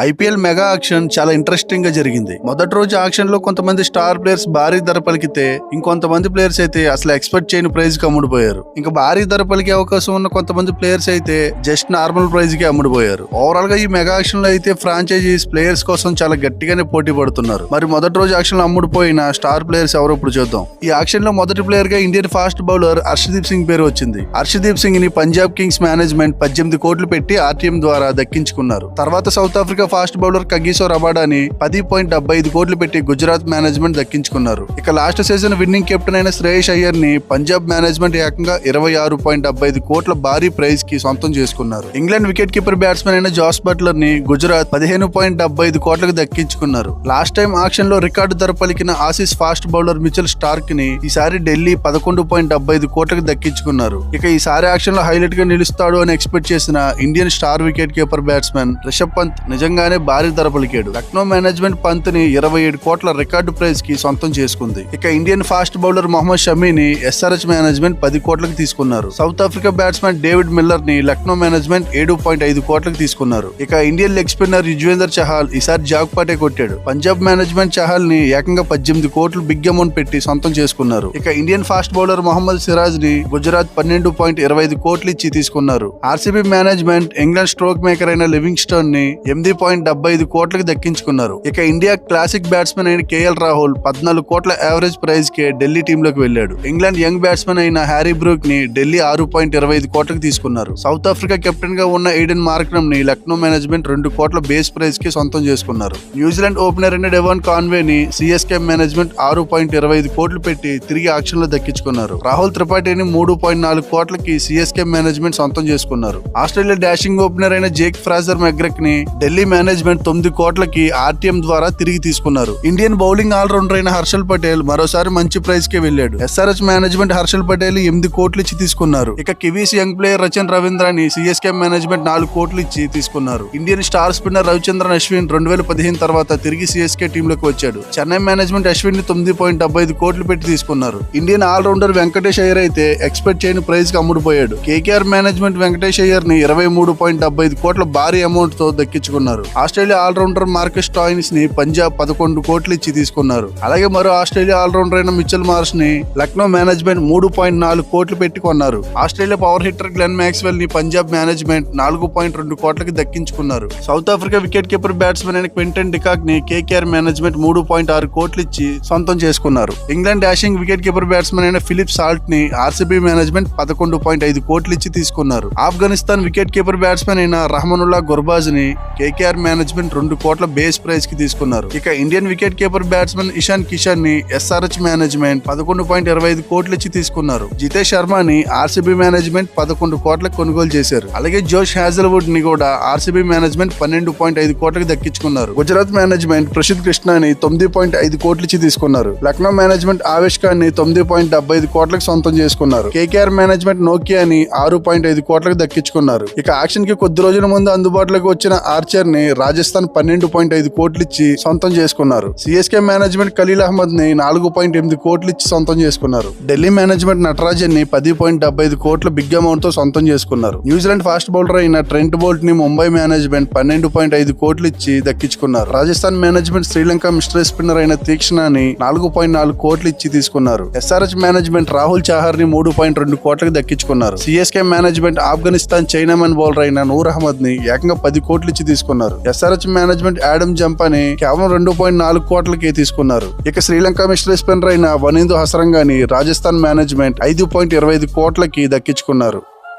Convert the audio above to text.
IPL mega auction చాలా ఇంట్రెస్టింగ్గా జరిగింది. మొదటి రోజు ఆక్షన్లో కొంతమంది స్టార్ ప్లేయర్స్ భారీ ధర పలికితే ఇంకొంతమంది ప్లేయర్స్ అయితే అసలు ఎక్స్పెక్ట్ చేయని ప్రైజ్కి అమ్ముడుపోయారు. ఇంకా భారీ ధర పలికే అవకాశం ఉన్న కొంతమంది ప్లేయర్స్ అయితే జస్ట్ నార్మల్ ప్రైజ్కి అమ్ముడుపోయారు. ఓవరాల్గా ఈ మెగా ఆక్షన్లో అయితే ఫ్రాంచైజీస్ ప్లేయర్స్ కోసం చాలా గట్టిగానే పోటీ పడుతున్నారు. మరి మొదటి రోజు ఆక్షన్లో అమ్ముడుపోయిన స్టార్ ప్లేయర్స్ ఎవరో ఇప్పుడు చూద్దాం. ఈ ఆక్షన్లో మొదటి ప్లేయర్గా Indian fast bowler Harshdeep Singh పేరు వచ్చింది. హర్షదీప్ సింగ్ని పంజాబ్ కింగ్స్ మేనేజ్మెంట్ పద్దెనిమిది కోట్లు పెట్టి ఆర్టీఎం ద్వారా దక్కించుకున్నారు. తర్వాత South Africa fast bowler Kagiso రబాడాని పది పాయింట్ డెబ్బై ఐదు కోట్లు పెట్టి గుజరాత్ మేనేజ్మెంట్ దక్కించుకున్నారు. ఇక లాస్ట్ సీజన్ విన్నింగ్ కెప్టెన్ అయిన శ్రేయస్ అయ్యర్ని పంజాబ్ మేనేజ్మెంట్ ఏకంగా ఇరవై ఆరు పాయింట్ డెబ్బై ఐదు కోట్ల భారీ ప్రైజ్కి సొంతం చేసుకున్నారు. ఇంగ్లాండ్ వికెట్ కీపర్ బ్యాట్స్మెన్ అయిన జాస్ బట్లర్ని గుజరాత్ పదిహేను పాయింట్ డెబ్బై ఐదు కోట్లకు దక్కించుకున్నారు. లాస్ట్ టైం ఆక్షన్లో రికార్డు ధర పలికిన ఆసీస్ ఫాస్ట్ బౌలర్ మిచెల్ స్టార్క్ని ఈసారి ఢిల్లీ పదకొండు పాయింట్ డెబ్బై ఐదు కోట్లకు దక్కించుకున్నారు. ఇక ఈసారి ఆక్షన్లో హైలైట్గా నిలుస్తాడు అని ఎక్స్పెక్ట్ చేసిన Indian star wicket keeper batsmen Rishabh Pant నిజంగానే భారీ ధర పలికాడు లక్నో మేనేజ్మెంట్ పంత్ని ఇరవై ఏడు కోట్ల రికార్డు ప్రైజ్కి సొంతం చేసుకుంది. ఇక ఇండియన్ ఫాస్ట్ బౌలర్ మొహమ్మద్ షమీని ఎస్ఆర్హెచ్ మేనేజ్మెంట్ పది కోట్లకు తీసుకున్నారు. సౌత్ ఆఫ్రికా బ్యాట్స్మెన్ డేవిడ్ మిల్లర్ని లక్నో మేనేజ్మెంట్ ఏడు పాయింట్ ఐదు కోట్లకు తీసుకున్నారు. ఇక Indian leg spinner Yuzvendra Chahal ఈసారి జాక్ పాటే కొట్టాడు. పంజాబ్ మేనేజ్మెంట్ చహాల్ని ఏకంగా పద్దెనిమిది కోట్లు బిగ్ అమౌంట్ పెట్టి సొంతం చేసుకున్నారు. ఇక ఇండియన్ ఫాస్ట్ బౌలర్ మొహమ్మద్ సిరాజ్ని గుజరాత్ పన్నెండు పాయింట్ ఇరవై ఐదు కోట్లు ఇచ్చి తీసుకున్నారు. RCB management England stroke maker అయిన లివింగ్ స్టోన్ని ఎనిమిది పాయింట్ డెబ్బై ఐదు కోట్లకు దక్కించుకున్నారు. ఇక ఇండియా క్లాసిక్ బ్యాట్స్మెన్ అయిన కేఎల్ రాహుల్ పద్నాలుగు కోట్ల యావరేజ్ ప్రైజ్ కే ఢిల్లీ టీమ్లోకి వెళ్ళాడు. ఇంగ్లాండ్ యంగ్ బ్యాట్స్మెన్ అయిన హ్యారీ బ్రూక్ని ఢిల్లీ ఆరు పాయింట్ ఇరవై ఐదు కోట్లకు తీసుకున్నారు. సౌత్ ఆఫ్రికా కెప్టెన్గా ఉన్న ఎయిడెన్ మార్క్రమ్ని లక్నో మేనేజ్మెంట్ రెండు కోట్ల బేస్ ప్రైజ్కి సొంతం చేసుకున్నారు. న్యూజిలాండ్ ఓపెనర్ అయిన డెవాన్ కాన్వే ని సిఎస్కే మేనేజ్మెంట్ ఆరు పాయింట్ ఇరవై ఐదు కోట్లు పెట్టి తిరిగి ఆక్షన్లో దక్కించుకున్నారు. రాహుల్ త్రిపాఠిని మూడు పాయింట్ నాలుగు కోట్లకి సిఎస్కే మేనేజ్మెంట్ సొంతం చేసుకున్నారు. ఆస్ట్రేలియా డాషింగ్ ఓపెనర్ అయిన జేక్ ఫ్రాజర్ మెగ్రెక్ని ఢిల్లీ మేనేజ్మెంట్ తొమ్మిది కోట్లకి ఆర్టీఎం ద్వారా తిరిగి తీసుకున్నారు. ఇండియన్ బౌలింగ్ ఆల్రౌండర్ అయిన హర్షల్ పటేల్ మరోసారి మంచి ప్రైజ్కి వెళ్ళాడు. ఎస్ఆర్ఎస్ మేనేజ్మెంట్ హర్షల్ పటేల్ ఎనిమిది కోట్లు ఇచ్చి తీసుకున్నారు. ఇక కివీస్ యంగ్ ప్లేయర్ రచన్ రవీంద్రని సిఎస్కే మేనేజ్మెంట్ నాలుగు కోట్లు ఇచ్చి తీసుకున్నారు. Indian star spinner Ravichandran Ashwin రెండు వేల పదిహేను తర్వాత తిరిగి సిఎస్కే టీమ్లోకి వచ్చాడు. చెన్నై మేనేజ్మెంట్ అశ్విన్ని తొమ్మిది పాయింట్ డెబ్బై ఐదు కోట్లు పెట్టి తీసుకున్నారు. ఇండియన్ ఆల్రౌండర్ వెంకటేష్ అయ్యర్ అయితే ఎక్స్పెక్ట్ చేయని ప్రైజ్కి అమ్ముడుపోయాడు. కేకేఆర్ మేనేజ్మెంట్ వెంకటేష్ అయ్యర్ని ఇరవై మూడు పాయింట్ డెబ్బై ఐదు కోట్ల భారీ అమౌంట్తో దక్కించుకున్నారు. ఆస్ట్రేలియా ఆల్రౌండర్ మార్కెస్ టాయిన్స్ని పంజాబ్ పదకొండు కోట్లు ఇచ్చి తీసుకున్నారు. అలాగే మరో ఆస్ట్రేలియా ఆల్రౌండర్ అయిన మిచెల్ మార్స్ని లక్నో మేనేజ్మెంట్ మూడు పాయింట్ నాలుగు కోట్లు పెట్టి కొన్నారు. ఆస్ట్రేలియా పవర్ హిట్టర్ గ్లెన్ మ్యాక్స్వెల్ని పంజాబ్ మేనేజ్మెంట్ నాలుగు పాయింట్ రెండు కోట్లకి దక్కించుకున్నారు. South Africa wicket keeper batsmen అయిన క్వింటన్ డికాక్ని కేకేఆర్ మేనేజ్మెంట్ మూడు పాయింట్ ఆరు కోట్లు ఇచ్చి సొంతం చేసుకున్నారు. England dashing wicket keeper batsmen అయిన ఫిలిప్ సాల్ట్ని ఆర్సీబీ మేనేజ్మెంట్ పదకొండు పాయింట్ ఐదు కోట్లు ఇచ్చి తీసుకున్నారు. ఆఫ్ఘనిస్తాన్ వికెట్ కీపర్ బ్యాట్స్మెన్ అయిన రహమనుల్లా గుర్బాజ్ని కేకే కేఆర్ మేనేజ్మెంట్ రెండు కోట్ల బేస్ ప్రైజ్కి తీసుకున్నారు. ఇక Indian wicket keeper batsmen Ishan కిషన్ని SRH management పదకొండు పాయింట్ ఇరవై ఐదు కోట్లు ఇచ్చి తీసుకున్నారు. జితేష్ శర్మని ఆర్సీబీ మేనేజ్మెంట్ పదకొండు కోట్లకు కొనుగోలు చేశారు. అలాగే జోష్ హాజల్వుడ్ని కూడా ఆర్సీబీ మేనేజ్మెంట్ పన్నెండు పాయింట్ ఐదు కోట్లకు దక్కించుకున్నారు. గుజరాత్ మేనేజ్మెంట్ ప్రసిద్ కృష్ణని తొమ్మిది పాయింట్ ఐదు కోట్లు ఇచ్చి తీసుకున్నారు. లక్నో మేనేజ్మెంట్ ఆవేష్ ఖాన్ని తొమ్మిది పాయింట్ డెబ్బై ఐదు కోట్లకు సొంతం చేసుకున్నారు. కేకేఆర్ మేనేజ్మెంట్ నోకియాని ఆరు పాయింట్ ఐదు కోట్లకు దక్కించుకున్నారు. ఇక ఆక్షన్కి కొద్ది రోజుల ముందు అందుబాటులోకి వచ్చిన ఆర్చర్ ని రాజస్థాన్ పన్నెండు పాయింట్ ఐదు కోట్లు ఇచ్చి సొంతం చేసుకున్నారు. సిఎస్కే మేనేజ్మెంట్ ఖలీల్ అహ్మద్ని నాలుగు పాయింట్ ఎనిమిది కోట్లు ఇచ్చి సొంతం చేసుకున్నారు. ఢిల్లీ మేనేజ్మెంట్ నటరాజన్ని పది పాయింట్ డెబ్బై ఐదు కోట్ల బిగ్ అమౌంట్తో సొంతం చేసుకున్నారు. న్యూజిలాండ్ ఫాస్ట్ బౌలర్ అయిన ట్రెంట్ బోల్ట్ని ముంబై మేనేజ్మెంట్ పన్నెండు పాయింట్ ఐదు కోట్లు ఇచ్చి దక్కించుకున్నారు. Rajasthan management Sri Lanka mystery spinner అయిన తీక్షణాని నాలుగు పాయింట్ నాలుగు కోట్లు ఇచ్చి తీసుకున్నారు ఎస్ఆర్హెచ్ మేనేజ్మెంట్ రాహుల్ చాహర్ని మూడు పాయింట్ రెండు కోట్లకు దక్కించుకున్నారు. CSK management Afghanistan chinaman bowler అయిన నూర్ అహ్మద్ని ఏకంగా పది కోట్లు ఇచ్చి తీసుకున్నారు. తీసుకున్నారు. ఎస్ఆర్హెచ్ మేనేజ్మెంట్ యాడమ్ జంపాని కేవలం రెండు పాయింట్ నాలుగు కోట్లకి తీసుకున్నారు. ఇక శ్రీలంక మిస్టర్ స్పిన్నర్ అయిన వనిందు హసరంగాని రాజస్థాన్ మేనేజ్మెంట్ ఐదు పాయింట్ ఇరవై ఐదు కోట్లకి దక్కించుకున్నారు.